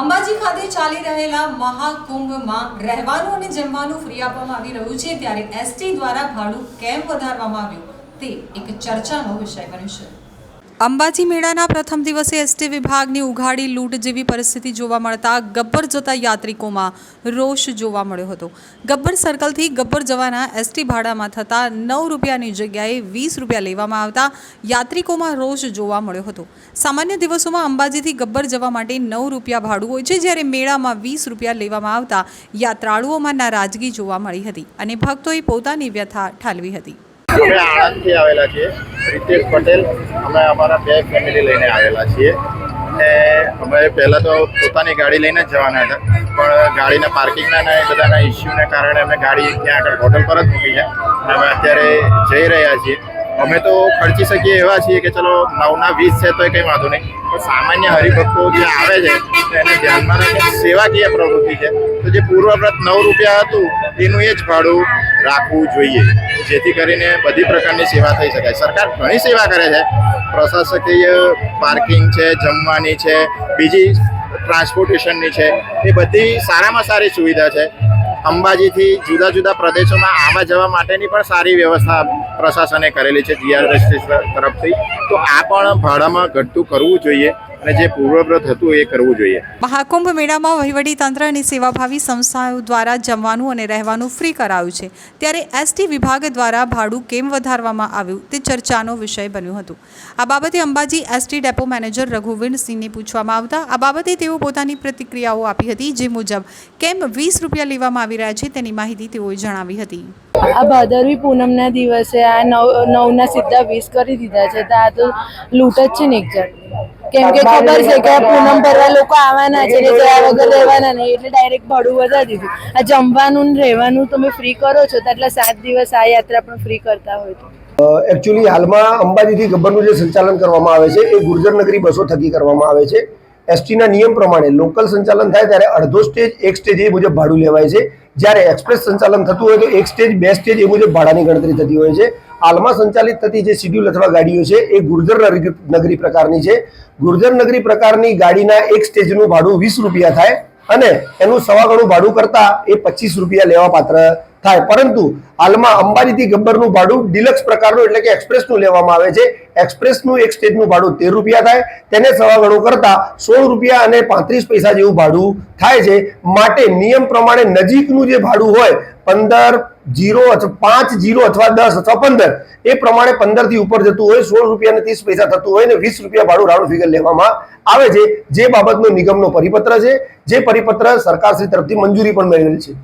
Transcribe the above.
અંબાજી ખાતે ચાલી રહેલા મહાકુંભમાં રહેવાનું અને જમવાનું ફ્રી આપવામાં આવી રહ્યું છે. ત્યારે એસટી દ્વારા ભાડું કેમ વધારવામાં આવ્યું તે એક ચર્ચાનો વિષય બન્યું છે. અંબાજી મેળાના પ્રથમ દિવસે એસટી વિભાગની ઉઘાડી લૂંટ જેવી પરિસ્થિતિ જોવા મળતા ગબ્બર જતા યાત્રિકોમાં રોષ જોવા મળ્યો હતો. ગબ્બર સર્કલથી ગબ્બર જવાના એસટી ભાડામાં થતા નવ રૂપિયાની જગ્યાએ વીસ રૂપિયા લેવામાં આવતા યાત્રિકોમાં રોષ જોવા મળ્યો હતો. સામાન્ય દિવસોમાં અંબાજીથી ગબ્બર જવા માટે નવ રૂપિયા ભાડું હોય છે, જ્યારે મેળામાં વીસ રૂપિયા લેવામાં આવતા યાત્રાળુઓમાં નારાજગી જોવા મળી હતી અને ભક્તોએ પોતાની વ્યથા ઠાલવી હતી. અમે આણંદથી આવેલા છીએ. રિતેશ પટેલ, અમે અમારા બે ફેમિલી લઈને આવેલા છીએ. અને અમે પહેલાં તો પોતાની ગાડી લઈને જ જવાના હતા. પણ ગાડીના પાર્કિંગના ને બધાના ઇસ્યુને કારણે અમે ગાડી ત્યાં આગળ હોટલ પર જ મૂકી છે. અને અમે અત્યારે જઈ રહ્યા છીએ. અમે તો ખર્ચી શકીએ એવા છીએ કે ચલો નવના વીસ છે તો કંઈ વાંધો નહીં. પણ સામાન્ય હરિભક્તો જે આવે છે એને ધ્યાનમાં રાખીને સેવાકીય પ્રવૃત્તિ છે. તો જે પૂર્વવ્રત નવ રૂપિયા હતું, એનું એ જ ભાડું રાખવું જોઈએ. જેથી કરીને બધી પ્રકારની સેવા થઈ શકાય. સરકાર ઘણી સેવા કરે છે. પ્રશાસકીય પાર્કિંગ છે, જમવાની છે, બીજી ટ્રાન્સપોર્ટેશનની છે. એ બધી સારામાં સારી સુવિધા છે. અંબાજીથી જુદા જુદા પ્રદેશોમાં આવવા જવા માટેની પણ સારી વ્યવસ્થા પ્રશાસને કરેલી છે જીઆરએસટી તરફથી. તો આ પણ ભાડામાં ઘટતું કરવું જોઈએ અને જે પૂર્વવ્રત હતું એ કરવું જોઈએ. મહાકુંભ મેળામાં વહીવટી તંત્ર અને સેવાભાવી સંસ્થાઓ દ્વારા જમવાનું અને રહેવાનું ફ્રી કરાયું છે. ત્યારે એસટી વિભાગ દ્વારા ભાડું કેમ વધારવામાં આવ્યું તે ચર્ચાનો વિષય બન્યું હતું. આ બાબતે અંબાજી એસટી ડેપો મેનેજર રઘુવીરસિંહને પૂછવામાં આવતા, આ બાબતે તેઓ પોતાની પ્રતિક્રિયાઓ આપી હતી જે મુજબ કેમ વીસ રૂપિયા લેવામાં આવી રહ્યા છે તેની માહિતી તેઓએ જણાવી હતી. આ ભાદરવી પૂનમના દિવસે આ નવ નવના સીધા વીસ કરી દીધા છે. તો આ તો લૂંટ જ છે ને એક જાતની કેમ કે ખબર છે કે પૂનમ ભરવા લોકો આવવાના છે ને ગયા વગર રહેવાના નહીં. એટલે ડાયરેક્ટ ભાડું વધારી દીધું. આ જમવાનું ને રહેવાનું તમે ફ્રી કરો છો તો આટલા સાત દિવસ આ યાત્રા પણ ફ્રી કરતા હોય તો. એકચ્યુઅલી હાલમાં અંબાજીથી ગબ્બરનું જે સંચાલન કરવામાં આવે છે એ ગુર્જર નગરી બસો થકી કરવામાં આવે છે. એસટીના નિયમ પ્રમાણે લોકલ સંચાલન થાય ત્યારે અડધો સ્ટેજ એક સ્ટેજ એ મુજબ ભાડું લેવાય છે. જ્યારે એક્સપ્રેસ સંચાલન થતું હોય તો એક સ્ટેજ, બે સ્ટેજ એ મુજબ ભાડાની ગણતરી થતી હોય છે. હાલમાં સંચાલિત થતી જે શિડ્યુલ અથવા ગાડીઓ છે, એ ગુર્જર નગરી- પ્રકારની છે. ગુર્જર નગરી પ્રકારની ગાડીના એક સ્ટેજનું ભાડું વીસ રૂપિયા થાય અને એનું સવા ગણું ભાડું કરતા એ પચીસ રૂપિયા લેવા પાત્ર થાય. પરંતુ હાલમાં અંબાજીથી ગબ્બરનું ભાડું ડિલક્સ પ્રકારનું એટલે કે એક્સપ્રેસનું લેવામાં આવે છે. એક્સપ્રેસનું એક સ્ટેજનું ભાડું તેર રૂપિયા થાય. તેને સવા ગણો કરતા સોળ રૂપિયા અને પાંત્રીસ પૈસા જેવું ભાડું થાય છે. માટે નિયમ પ્રમાણે નજીકનું જે ભાડું હોય, પંદર જીરો અથવા પાંચ જીરો અથવા દસ અથવા પંદર, એ પ્રમાણે પંદરથી ઉપર જતું હોય. સોળ રૂપિયા અને ત્રીસ પૈસા થતું હોય ને વીસ રૂપિયા ભાડું રાઉન્ડ ફિગર લેવામાં આવે છે. જે બાબતનો નિગમનો પરિપત્ર છે. જે પરિપત્ર સરકારશ્રી તરફથી મંજૂરી પણ મેળવેલ છે.